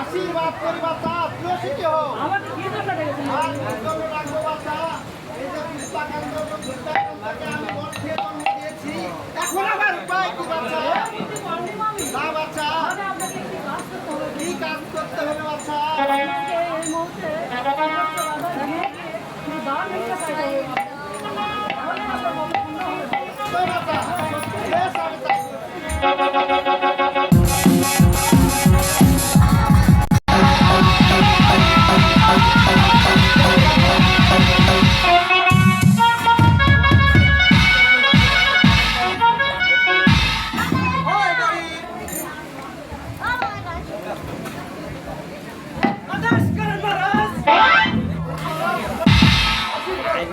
আশীর্বাদ করি বাচ্চা তুই শিখে হো আমাকে কি জন্য ডেকেছেন আর কি জন্য রাখব এই যে পিস্তা কেন্দ্র ঘণ্টা ঘন্টাকে আমি বর্ষে জন্ম দিয়েছি এখন আবার উপায় কি বাচ্চা? না বাচ্চা। আপনাকে কি কাজ করতে হবে কি করতে হবে বাচ্চা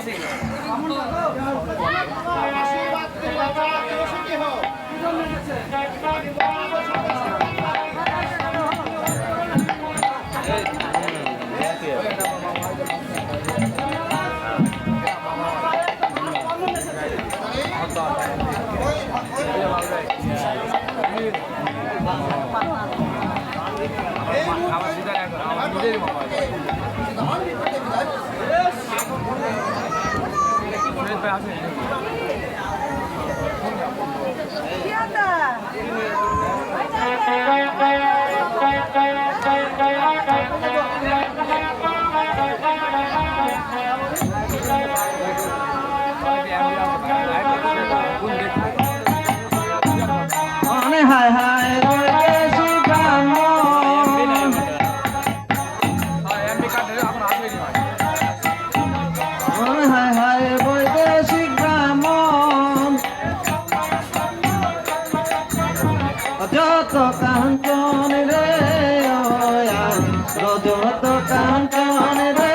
আশীর্বাদ করি বাচ্চা তুই শিখে হো মনে হায় হায় রয়েছি যত কাঞ্চন রে রজত কাঞ্চন রে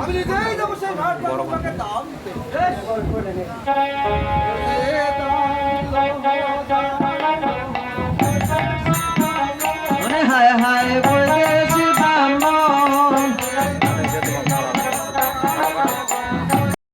আমি নিজেই দেবো সেই